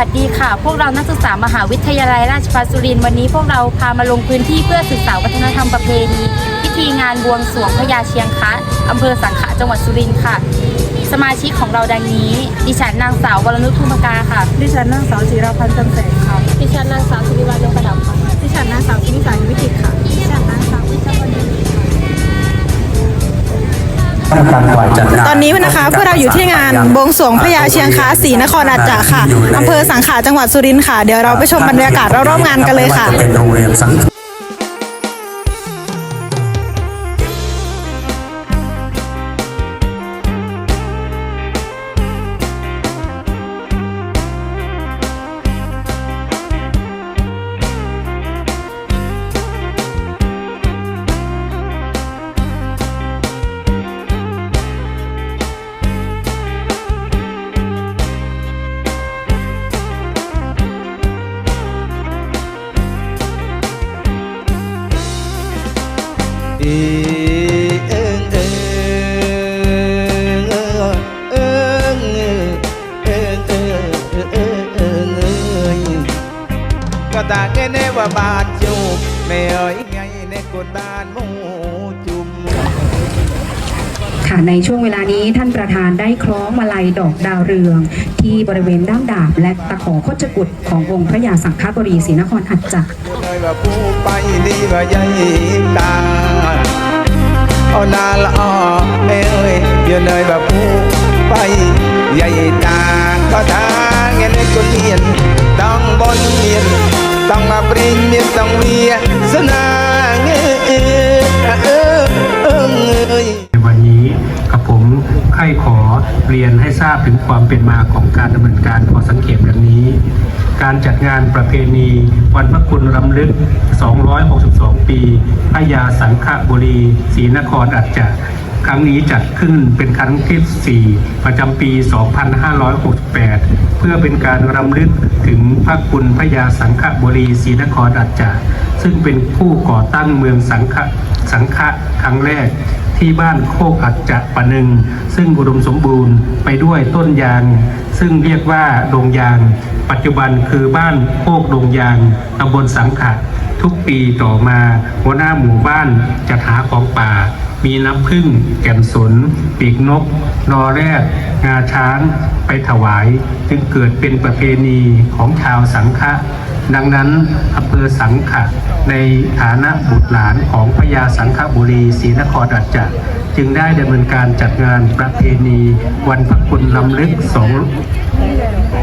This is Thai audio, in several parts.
วัสดีค่ะ พวกเรานักศึกษามหาวิทยาลัยราชภัฏสุรินทร์วันนี้พวกเราพามาลงพื้นที่เพื่อศึกษาวัฒนธรรมประเพณี พิธีงานบวงสรวงพญาเชียงคะอำเภอสังขะจังหวัดสุรินทร์ค่ะ สมาชิกของเราดังนี้ ดิฉันนางสาววรนุชทุมกาค่ะ ดิฉันนางสาวจิราพันธ์จันแสงค่ะ ดิฉันนางสาวสุริวัลยงประดับค่ะ ดิฉันนางสาวกินิสาวิจิตรค่ะ ดิฉันนาง ตอนนี้นะคะพวกเราอยู่ที่งานบวงสรวงพญาเชียงคาศรีนครอาจจะค่ะอำเภอสังขะจังหวัดสุรินทร์ค่ะ เดี๋ยวเราไปชมบรรยากาศรอบๆงานกันเลยค่ะเป็นโรงเรียนสังเว่าบาดจูบแม่เอ้ยไงในกดบ้านหมูจุ่มค่ะในช่วงเวลานี้ท่านประธานได้คล้องมาลัยดอกดาวเรือง ที่บริเวณด้ามดาบและตะขอโคจกุฎขององค์พระยาสังฆบรีศรีนครอัจจะเลยว่าผู้ไปดีว่าใหญ่ตาเอานาละอ้อแม่เอ้ยอยู่เลยว่าผู้ไปใหญ่ตาก็ทางเงินคนเรียนต้องบนเรียน ต้องมาปริญญาต้องเวียสนาเงยเอ้ยในวันนี้กับผมใครขอเรียนให้ทราบถึงความเป็นมาของการดำเนินการขอสังเกตดังนี้ การจัดงานประเพณีวันพระคุณรำลึก 262 ปีพระยาสังฆบุรีศรีนครอัจจะ ครั้งนี้จัดขึ้นเป็นครั้งที่ 4 ประจำปี 2568 เพื่อเป็นการรำลึกถึงพระคุณพระยาสังฆบุรีศรีนครอัจจะซึ่งเป็นผู้ก่อตั้งเมืองสังฆสังฆะครั้งแรกที่บ้านโคกอัจจะปะนึง ซึ่งอุดมสมบูรณ์ไปด้วยต้นยาง ซึ่งเรียกว่าดงยาง ปัจจุบันคือบ้านโคกดงยางตำบลสังขะทุกปีต่อมาหัวหน้าหมู่บ้านจัดหาของป่า มีน้ำผึ้งแก่นสน ปีกนก นอแรดงาช้าง ไปถวาย จึงเกิดเป็นประเพณีของชาวสังฆะดังนั้นอำเภอสังขะในฐานะบุตรหลานของพญาสังฆบุรีศรีนครอัจจะจึงได้ดำเนินการจัดงานประเพณี วันพระคุณลำลึกสอง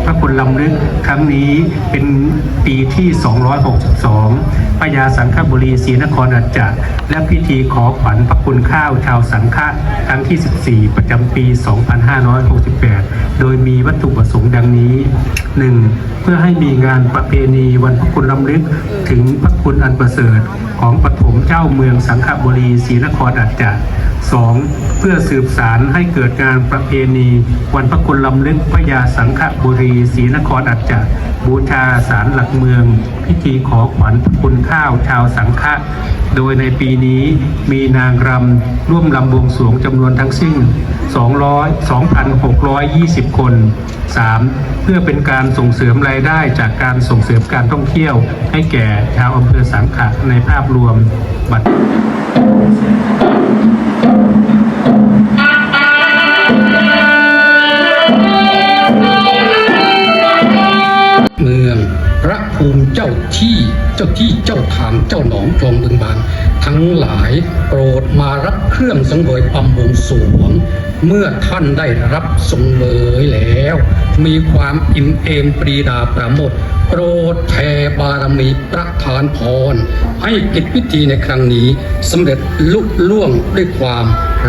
พระคุณลำลึกครั้งนี้เป็นปีที่ 262พญาสังฆบุรีศรีนครอัจจะและพิธีขอขวัญพระคุณข้าวชาวสังฆะครั้งที่ 14 ประจำปี 2568 โดยมีวัตถุประสงค์ดังนี้ 1. เพื่อให้มีงานประเพณีวันพระคุณรำลึกถึงพระคุณอันประเสริฐของปฐมเจ้าเมืองสังขบุรีศรีนครอัจจะ 2. เพื่อสืบสารให้เกิดงานประเพณี วันพระคุณลำลึกพระยาสังขบุรีศรีนครอัจจะบูชาสารหลักเมือง พิธีขอขวัญพระคุณข้าวชาวสังฆะโดยในปีนี้มีนางรำร่วมรำบวงสวงจำนวนทั้งสิ้น 200 2,620 คน 3. เพื่อเป็นการส่งเสริมรายได้จากการส่งเสริมการท่องเที่ยว ให้แก่ชาวอำเภอสังขะในภาพรวมบัตร เมือง พระภูมิเจ้าที่เจ้าที่เจ้าทางเจ้าหนองคลองบึงบาน ทั้งหลายโปรดมารับเครื่องสังเวยความบวงสวง เมื่อท่านได้รับทรงเวยแล้ว มีความอิ่มเอมปรีดาประโมทโปรดแผ่บารมีประทานพร ให้กิจพิธีในครั้งนี้สำเร็จลุล่วงด้วยความ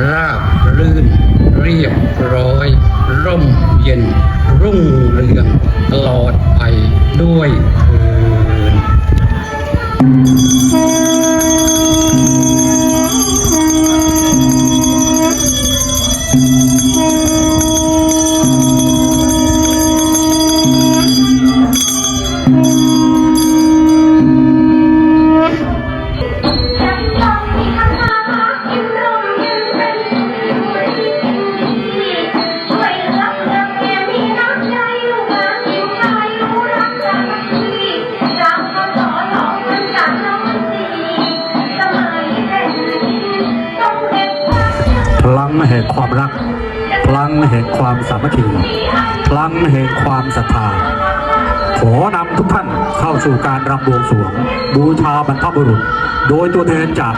ราบรื่น เรียบร้อย ร่มเย็น รุ่งเรือง ตลอดไปด้วย ความสามัคคีพลังแห่งความศรัทธา ขอนำทุกท่านเข้าสู่การรำวงสวง บูชาบรรพบุรุษ โดยตัวแทนจาก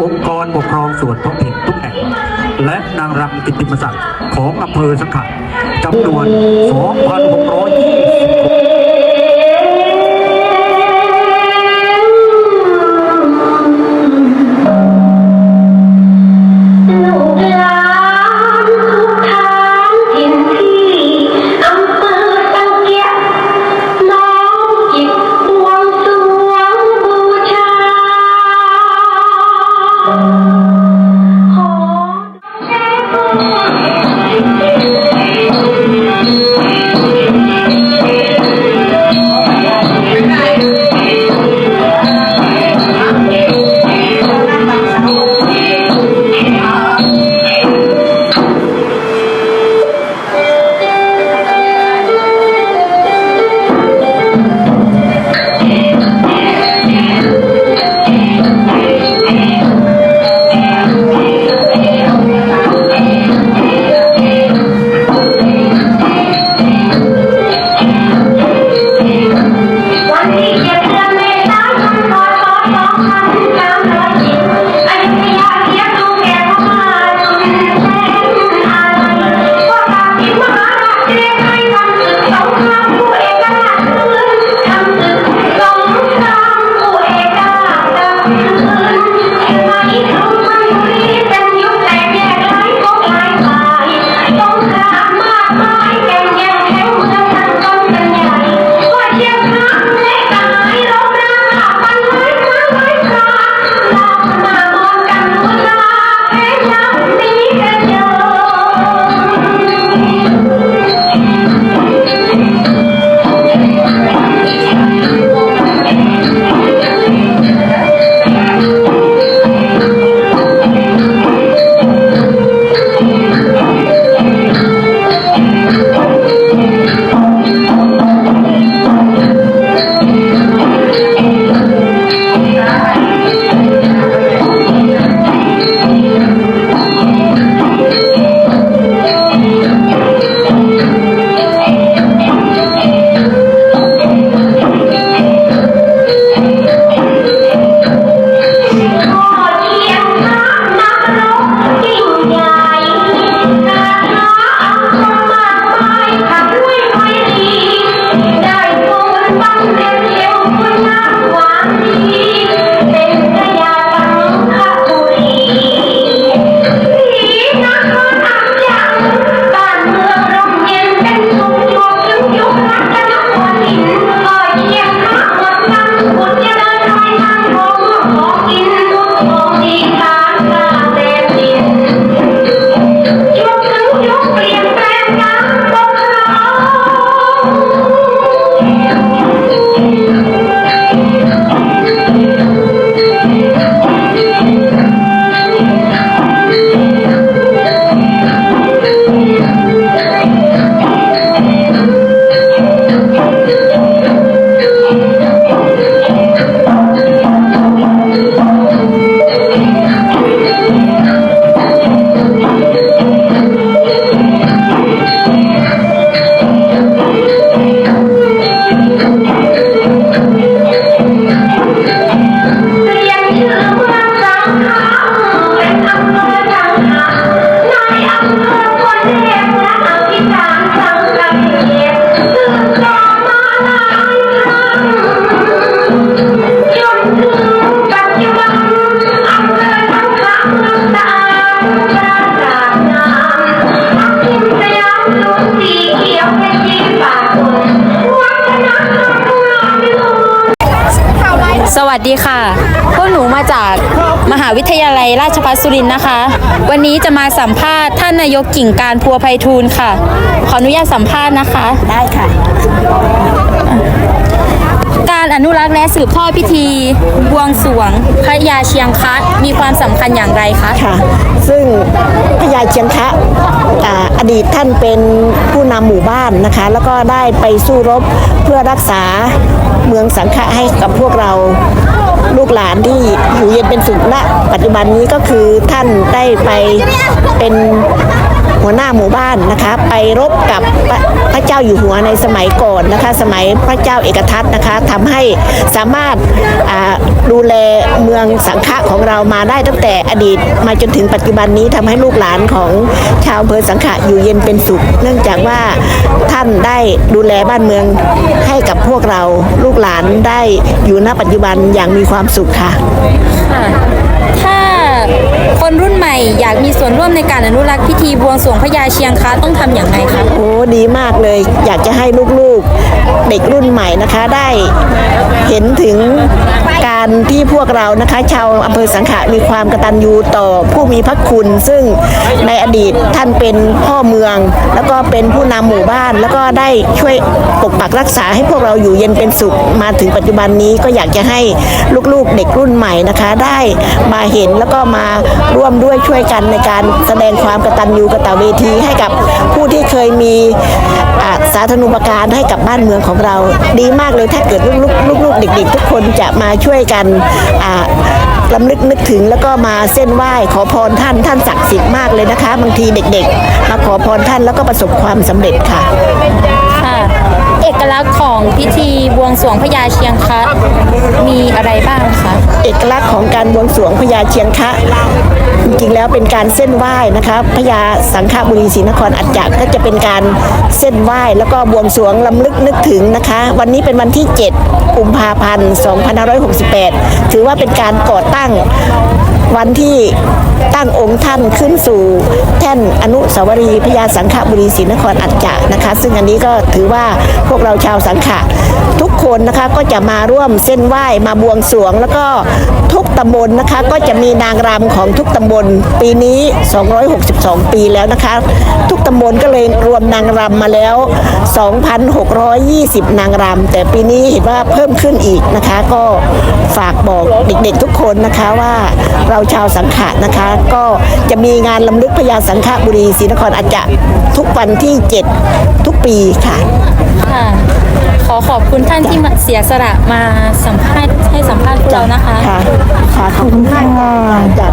องค์กรปกครองส่วนท้องถิ่นทุกแห่ง และนางรำกิติมศักดิ์ของอำเภอสังขะจำนวน 2,626 สวัสดีค่ะ พวกหนูมาจากมหาวิทยาลัยราชภัฏสุรินทร์นะคะ วันนี้จะมาสัมภาษณ์ท่านนายกกิ่งการพัวไพฑูรย์ค่ะ ขออนุญาตสัมภาษณ์นะคะ ได้ค่ะ การอนุรักษ์และสืบทอดพิธี บวงสรวงพระยาเชียงคัดมีความสำคัญอย่างไรคะ ค่ะ ซึ่งพระยาเชียงคะอาอดีตท่านเป็นผู้นำหมู่บ้านนะคะ แล้วก็ได้ไปสู้รบเพื่อรักษาเมืองสังขะให้กับพวกเราลูกหลานที่อยู่เย็นเป็นสุขณปัจจุบันนี้ก็คือท่านได้ไปเป็น หัวหน้าหมู่บ้านนะคะ ไปรบกับพระพระเจ้าอยู่หัวในสมัยก่อนนะคะ สมัยพระเจ้าเอกทัตนะคะทำให้สามารถดูแลเมืองสังขะของเรามาได้ตั้งแต่อดีตมาจนถึงปัจจุบันนี้ทำให้ลูกหลานของชาวอำเภอสังขะอยู่เย็นเป็นสุข เนื่องจากว่าท่านได้ดูแลบ้านเมืองให้กับพวกเราลูกหลานได้อยู่ณปัจจุบันอย่างมีความสุขค่ะ ค่ะ ถ้า คนรุ่นใหม่อยากมีส่วนร่วมในการอนุรักษ์พิธีบวงสรวงพญาเชียงคะต้องทำอย่างไรคะโอ้ดีมากเลย อยากจะให้ลูกๆเด็กรุ่นใหม่นะคะได้เห็นถึง การที่พวกเรานะคะ ชาวอำเภอสังขะมีความกตัญญูต่อผู้มีพระคุณ ซึ่งในอดีตท่านเป็นพ่อเมือง แล้วก็เป็นผู้นำหมู่บ้าน แล้วก็ได้ช่วยปกปักรักษาให้พวกเราอยู่เย็นเป็นสุขมาถึงปัจจุบันนี้ก็อยากจะให้ลูกๆเด็กรุ่นใหม่นะคะ ได้มาเห็นแล้วก็มาร่วมด้วยช่วยกันในการแสดงความกตัญญูกตเวทีให้กับผู้ที่เคยมีอ่า สาธารณูปการให้กับบ้านเมืองของเรา ดีมากเลยถ้าเกิดลูกๆลูกเด็กๆ ทุกคนจะมาช่วยกันลำลึกนึกถึงแล้วก็มาเส้นไหว้ขอพรท่านท่านศักดิ์สิทธิ์มากเลยนะคะ บางทีเด็กๆ มาขอพรท่านแล้วก็ประสบความสำเร็จค่ะค่ะ เอกลักษณ์ของพิธีบวงสรวงพระยาเชียงคะมีอะไรบ้างคะ เอกลักษณ์ของการบวงสรวงพญาเชียงคะจริงๆแล้วเป็นการเส้นไหว้นะคะพญาสังฆบุรีศรีนครอัจจะก็จะเป็นการเส้นไหว้แล้วก็บวงสรวงลำลึกนึกถึงนะคะ วันนี้เป็นวันที่ 7 กุมภาพันธ์ 2568 ถือว่าเป็นการก่อตั้งวันที่ตั้งองค์ท่านขึ้นสู่แท่นอนุสาวรีย์พญาสังฆบุรีศรีนครอัจจะนะคะ ซึ่งอันนี้ก็ถือว่าพวกเราชาวสังขะ คนนะคะก็จะมาร่วมเส้นไหว้มาบวงสรวง แล้วก็ทุกตำบลนะคะ ก็จะมีนางรำของทุกตำบล ปีนี้ 262 ปีแล้วนะคะ ทุกตำบลก็เลยรวมนางรำมาแล้ว 2,620 นางรำแต่ปีนี้เห็นว่าเพิ่มขึ้นอีกนะคะ ก็ฝากบอกเด็กๆทุกคนนะคะว่าเราชาวสังขะนะคะ ก็จะมีงานลำลึกพญาสังฆบุรีศรีนครอาจจะทุกวันที่ 7 ทุกปีค่ะค่ะ อขอบคุณท่านที่มาเสียสละมาสัมภาษณ์ให้สัมภาษณ์พวกเรานะคะ ค่ะค่ะขอบคุณค่ะจาก